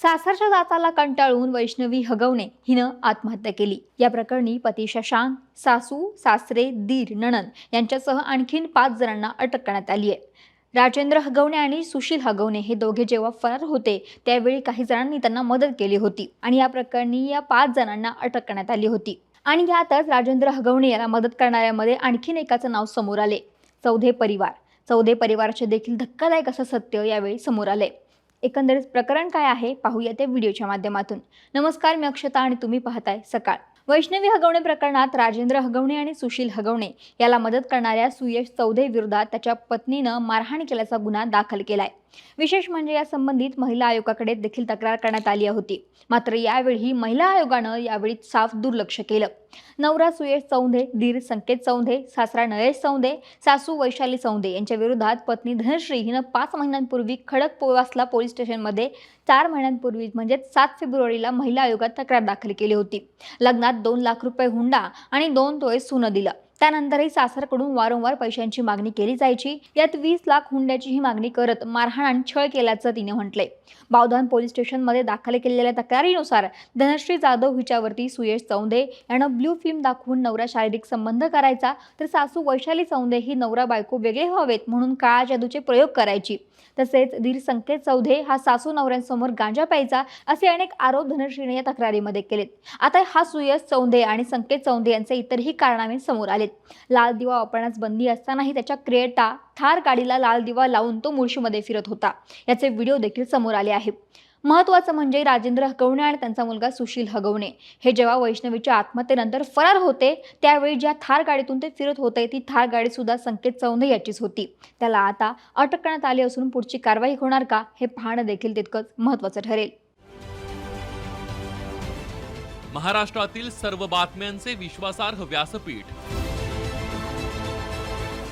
सासरच्या जाचाला कंटाळून वैष्णवी हगवणे हिनं आत्महत्या केली. या प्रकरणी पती शशांक सासू सासरे दीर नणन यांच्यासह आणखीन पाच जणांना अटक करण्यात आली आहे. राजेंद्र हगवणे आणि सुशील हगवणे हे दोघे जेव्हा फरार होते त्यावेळी काही जणांनी त्यांना मदत केली होती आणि या प्रकरणी या पाच जणांना अटक करण्यात आली होती. आणि यातच राजेंद्र हगवणे याला मदत करणाऱ्यामध्ये आणखीन एकाचं नाव समोर आले. चौधे परिवार. चौधे परिवाराचे देखील धक्कादायक असं सत्य यावेळी समोर आले एकंदरीत प्रकरण काय आहे पाहूया ते व्हिडिओच्या माध्यमातून. नमस्कार मी अक्षता आणि तुम्ही पाहताय सकाळ. वैष्णवी हगवणे प्रकरणात राजेंद्र हगवणे आणि सुशील हगवणे याला मदत करणाऱ्या सुयश चौधे विरोधात त्याच्या पत्नीनं मारहाण केल्याचा गुन्हा दाखल केलाय. विशेष म्हणजे या संबंधित महिला आयोगाकडे देखील तक्रार करण्यात आली होती. मात्र यावेळी महिला आयोगानं यावेळी साफ दुर्लक्ष केलं. नवरा सुयश चौंधे दीर संकेत चौंधे सासरा नरेश चौंधे सासू वैशाली चौंधे यांच्या विरोधात पत्नी धनश्री हिनं पाच महिन्यांपूर्वी खडक पोवासला पोलीस स्टेशनमध्ये चार महिन्यांपूर्वी म्हणजेच सात फेब्रुवारीला महिला आयोगात तक्रार दाखल केली होती. लग्नात दोन लाख रुपये हुंडा आणि दोन तोळे सुनं दिलं. त्यानंतरही सासरकडून वारंवार पैशांची मागणी केली जायची. यात वीस लाख हुंड्याची ही मागणी करत मारहाण आणि छळ केल्याचं तिने म्हटले बावधान पोलीस स्टेशनमध्ये दाखल केलेल्या तक्रारीनुसार धनश्री जाधव हिच्यावरती सुयश चौंदे यानं ब्ल्यू फिल्म दाखवून नवरा शारीरिक संबंध करायचा तर सासू वैशाली चौंदे ही नवरा बायको वेगळे व्हावेत म्हणून काळा जादूचे प्रयोग करायची. तसेच धीर संकेत चौधे हा सासू नवऱ्यांसमोर गांजा प्यायचा असे अनेक आरोप धनश्रीने या तक्रारीमध्ये केलेत. आता हा सुयश चौंदे आणि संकेत चौंदे यांचे इतरही कारनामे समोर आले आहेत लाल दिवा वापरण्यास बंदी असतानाही त्याच्या क्रिएटा थार गाडीला लाल दिवा लावून तो मुळशीमध्ये फिरत होता. याचे व्हिडिओ देखील समोर आले आहे महत्वाचं म्हणजे राजेंद्र हगवणे आणि त्यांचा मुलगा सुशील हगवणे. हे जेव्हा वैष्णवीच्या आत्महत्येनंतर फरार होते त्यावेळी ज्या थार गाडीतून ते फिरत होते ती थार गाडी सुद्धा संकेत चौंधे याचीच होती. त्याला आता अटक करण्यात आली असून पुढची कारवाई होणार का हे पाहणं देखील तितकंच महत्त्वाचं ठरेल. महाराष्ट्रातील सर्व बातम्यांचे विश्वासार्ह व्यासपीठ